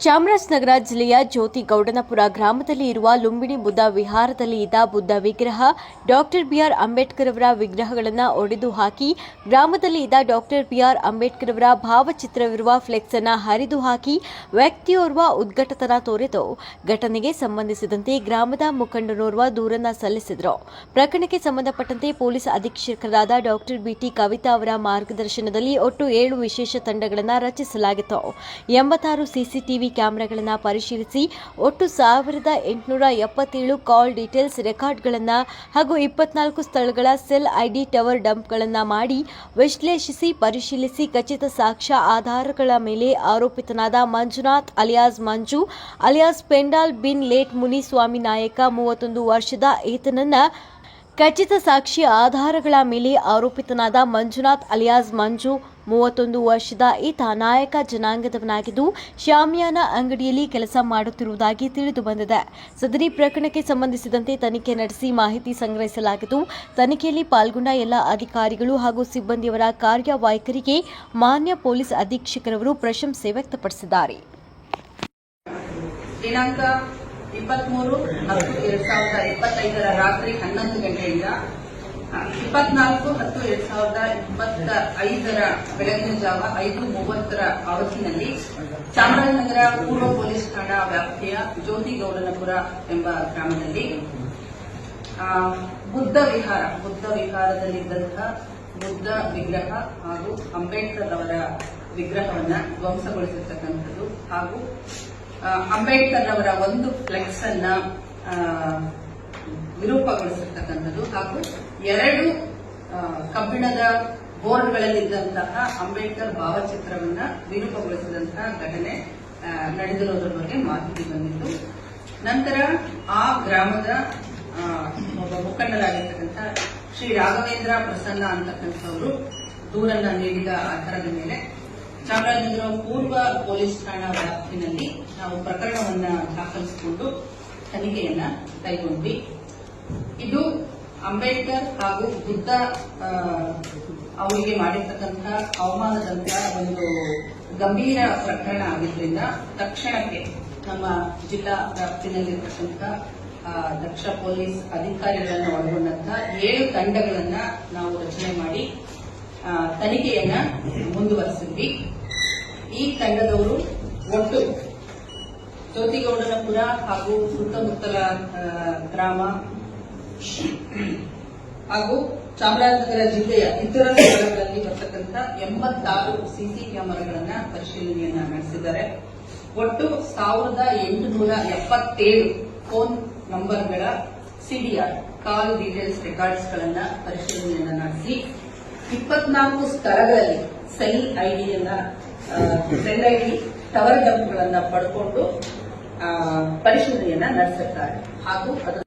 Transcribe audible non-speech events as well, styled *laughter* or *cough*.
ಚಾಮರಾಜನಗರ ಜಿಲ್ಲೆಯ ಜ್ಯೋತಿ ಗೌಡನಪುರ ಗ್ರಾಮದಲ್ಲಿ ಇರುವ ಲುಂಬಿಣಿ ಬುದ್ಧ ವಿಹಾರದಲ್ಲಿ ಇದ್ದ ಬುದ್ಧ ವಿಗ್ರಹ ಡಾಕ್ಟರ್ ಬಿಆರ್ ಅಂಬೇಡ್ಕರ್ ಅವರ ವಿಗ್ರಹಗಳನ್ನು ಒಡೆದು ಹಾಕಿ ಗ್ರಾಮದಲ್ಲಿ ಇದ್ದ ಡಾಕ್ಟರ್ ಬಿಆರ್ ಅಂಬೇಡ್ಕರ್ ಅವರ ಭಾವಚಿತ್ರವಿರುವ ಫ್ಲೆಕ್ಸ್ ಅನ್ನು ಹರಿದು ಹಾಕಿ ವ್ಯಕ್ತಿಯೋರ್ವ ಉದ್ಘಟತನ ತೋರಿತು. ಘಟನೆಗೆ ಸಂಬಂಧಿಸಿದಂತೆ ಗ್ರಾಮದ ಮುಖಂಡನೋರ್ವ ದೂರನ್ನ ಸಲ್ಲಿಸಿದರು. ಪ್ರಕರಣಕ್ಕೆ ಸಂಬಂಧಪಟ್ಟಂತೆ ಪೊಲೀಸ್ ಅಧೀಕ್ಷಕರಾದ ಡಾಕ್ಟರ್ ಬಿಟಿ ಕವಿತಾ ಅವರ ಮಾರ್ಗದರ್ಶನದಲ್ಲಿ ಒಟ್ಟು ಏಳು ವಿಶೇಷ ತಂಡಗಳನ್ನು ರಚಿಸಲಾಗಿತ್ತು. ಎಂಬತ್ತಾರು ಸಿಸಿಟಿವಿ ಕ್ಯಾಮೆರಾಗಳನ್ನು ಪರಿಶೀಲಿಸಿ ಒಟ್ಟು ಸಾವಿರದ ಎಂಟುನೂರ ಎಪ್ಪತ್ತೇಳು ಕಾಲ್ ಡೀಟೇಲ್ಸ್ ರೆಕಾರ್ಡ್ಗಳನ್ನು ಹಾಗೂ ಇಪ್ಪತ್ನಾಲ್ಕು ಸ್ಥಳಗಳ ಸೆಲ್ ಐಡಿ ಟವರ್ ಡಂಪ್ಗಳನ್ನು ಮಾಡಿ ವಿಶ್ಲೇಷಿಸಿ ಪರಿಶೀಲಿಸಿ ಖಚಿತ ಸಾಕ್ಷ್ಯ ಆಧಾರಗಳ ಮೇಲೆ ಆರೋಪಿತನಾದ ಮಂಜುನಾಥ್ ಅಲಿಯಾಸ್ ಮಂಜು ಅಲಿಯಾಸ್ ಪೆಂಡಾಲ್ ಬಿನ್ ಲೇಟ್ ಮುನಿಸ್ವಾಮಿ ನಾಯಕ ಮೂವತ್ತೊಂದು ವರ್ಷದ ಈತನನ್ನ ಖಚಿತ ಸಾಕ್ಷಿ ಆಧಾರಗಳ ಮೇಲೆ ಆರೋಪಿತನಾದ ಮಂಜುನಾಥ್ ಅಲಿಯಾಸ್ ಮಂಜು ಮೂವತ್ತೊಂದು ವರ್ಷದ ಈತ ನಾಯಕ ಜನಾಂಗದವನಾಗಿದ್ದು ಶಾಮಿಯಾನ ಅಂಗಡಿಯಲ್ಲಿ ಕೆಲಸ ಮಾಡುತ್ತಿರುವುದಾಗಿ ತಿಳಿದು ಬಂದಿದೆ. ಸದರಿ ಪ್ರಕರಣಕ್ಕೆ ಸಂಬಂಧಿಸಿದಂತೆ ತನಿಖೆ ನಡೆಸಿ ಮಾಹಿತಿ ಸಂಗ್ರಹಿಸಲಾಗಿದ್ದು, ತನಿಖೆಯಲ್ಲಿ ಪಾಲ್ಗೊಂಡ ಎಲ್ಲ ಅಧಿಕಾರಿಗಳು ಹಾಗೂ ಸಿಬ್ಬಂದಿಯವರ ಕಾರ್ಯವೈಖರಿಗೆ ಮಾನ್ಯ ಪೊಲೀಸ್ ಅಧೀಕ್ಷಕರವರು ಪ್ರಶಂಸೆ ವ್ಯಕ್ತಪಡಿಸಿದ್ದಾರೆ. ದಿನಾಂಕ ಇಪ್ಪತ್ಮೂರು ಹತ್ತು ಎರಡ್ ಸಾವಿರದ ಇಪ್ಪತ್ತೈದರ ರಾತ್ರಿ ಹನ್ನೊಂದು ಗಂಟೆಯಿಂದ ಇಪ್ಪತ್ನಾಲ್ಕು ಹತ್ತು ಎರಡ್ ಸಾವಿರದ ಇಪ್ಪತ್ತ ಐದರ ಬೆಳಗಿನ ಜಾವ ಐದು ಮೂವತ್ತರ ಅವಧಿನಲ್ಲಿ ಚಾಮರಾಜನಗರ ಪೂರ್ವ ಪೊಲೀಸ್ ಠಾಣಾ ವ್ಯಾಪ್ತಿಯ ಜ್ಯೋತಿಗೌಡನಪುರ ಎಂಬ ಗ್ರಾಮದಲ್ಲಿ ಬುದ್ಧ ವಿಹಾರ, ಬುದ್ಧ ವಿಹಾರದಲ್ಲಿದ್ದಂತಹ ಬುದ್ಧ ವಿಗ್ರಹ ಹಾಗೂ ಅಂಬೇಡ್ಕರ್ ಅವರ ವಿಗ್ರಹವನ್ನ ಧ್ವಂಸಗೊಳಿಸಿರ್ತಕ್ಕಂಥದ್ದು ಹಾಗೂ ಅಂಬೇಡ್ಕರ್ ಅವರ ಒಂದು ಫ್ಲೆಕ್ಸ್ ಅನ್ನ ವಿರೂಪಗೊಳಿಸಿರ್ತಕ್ಕಂಥದ್ದು ಹಾಗೂ ಎರಡು ಕಬ್ಬಿಣದ ಬೋರ್ಡ್ಗಳಲ್ಲಿದ್ದಂತಹ ಅಂಬೇಡ್ಕರ್ ಭಾವಚಿತ್ರವನ್ನ ವಿರೂಪಗೊಳಿಸಿದಂತಹ ಘಟನೆ ನಡೆದಿರೋದ್ರ ಬಗ್ಗೆ ಮಾಹಿತಿ ಬಂದಿತ್ತು. ನಂತರ ಆ ಗ್ರಾಮದ ಒಬ್ಬ ಮುಖಂಡರಾಗಿರ್ತಕ್ಕಂಥ ಶ್ರೀ ರಾಘವೇಂದ್ರ ಪ್ರಸನ್ನ ಅಂತಕ್ಕಂಥವರು ದೂರನ್ನ ನೀಡಿದ ಆಧಾರದ ಮೇಲೆ ಚಾಮರಾಜನಗರ ಪೂರ್ವ ಪೊಲೀಸ್ ಠಾಣಾ ವ್ಯಾಪ್ತಿನಲ್ಲಿ ನಾವು ಪ್ರಕರಣವನ್ನ ದಾಖಲಿಸಿಕೊಂಡು ತನಿಖೆಯನ್ನ ಕೈಗೊಂಡ್ವಿ. ಇದು ಅಂಬೇಡ್ಕರ್ ಹಾಗೂ ಬುದ್ಧ ಅವರಿಗೆ ಮಾಡಿರ್ತಕ್ಕಂಥ ಅವಮಾನದಂತಹ ಒಂದು ಗಂಭೀರ ಪ್ರಕರಣ ಆಗಿದ್ರಿಂದ ತಕ್ಷಣಕ್ಕೆ ನಮ್ಮ ಜಿಲ್ಲಾ ವ್ಯಾಪ್ತಿನಲ್ಲಿರ್ತಕ್ಕಂಥ ದಕ್ಷ ಪೊಲೀಸ್ ಅಧಿಕಾರಿಗಳನ್ನು ಒಳಗೊಂಡಂತಹ ಏಳು ತಂಡಗಳನ್ನ ನಾವು ರಚನೆ ಮಾಡಿ ತನಿಖೆಯನ್ನ ಮುಂದುವರೆಸಿದ್ವಿ. ಈ ತಂಡದವರು ಒಟ್ಟು ಜ್ಯೋತಿಗೌಡನಪುರ ಹಾಗೂ ಸುತ್ತಮುತ್ತಲ ಗ್ರಾಮ *coughs* ಹಾಗೂ ಚಾಮರಾಜನಗರ ಜಿಲ್ಲೆಯ ಇತರ ಸ್ಥಳಗಳಲ್ಲಿ ಬರ್ತಕ್ಕಂಥ ಎಂಬತ್ತಾರು ಸಿಸಿ ಕ್ಯಾಮೆರಾಗಳನ್ನ ಪರಿಶೀಲನೆಯನ್ನ ನಡೆಸಿದ್ದಾರೆ. ಒಟ್ಟು ಸಾವಿರದ ಎಂಟುನೂರ ಎಪ್ಪತ್ತೇಳು ಫೋನ್ ನಂಬರ್ಗಳ ಸಿಡಿಆರ್, ಕಾಲ್ ಡೀಟೇಲ್ಸ್ ರೆಕಾರ್ಡ್ಸ್ ಗಳನ್ನ ಪರಿಶೀಲನೆಯನ್ನ ನಡೆಸಿ, ಇಪ್ಪತ್ನಾಲ್ಕು ಸ್ಥಳಗಳಲ್ಲಿ ಸೆಲ್ ಐಡಿಯನ್ನ ಸೆಲ್ ಐಡಿ, ಟವರ್ ಡಂಪ್ಗಳನ್ನ ಪಡ್ಕೊಂಡು ಪರಿಶೀಲನೆಯನ್ನ ನಡೆಸುತ್ತಾರೆ ಹಾಗೂ ಅದರ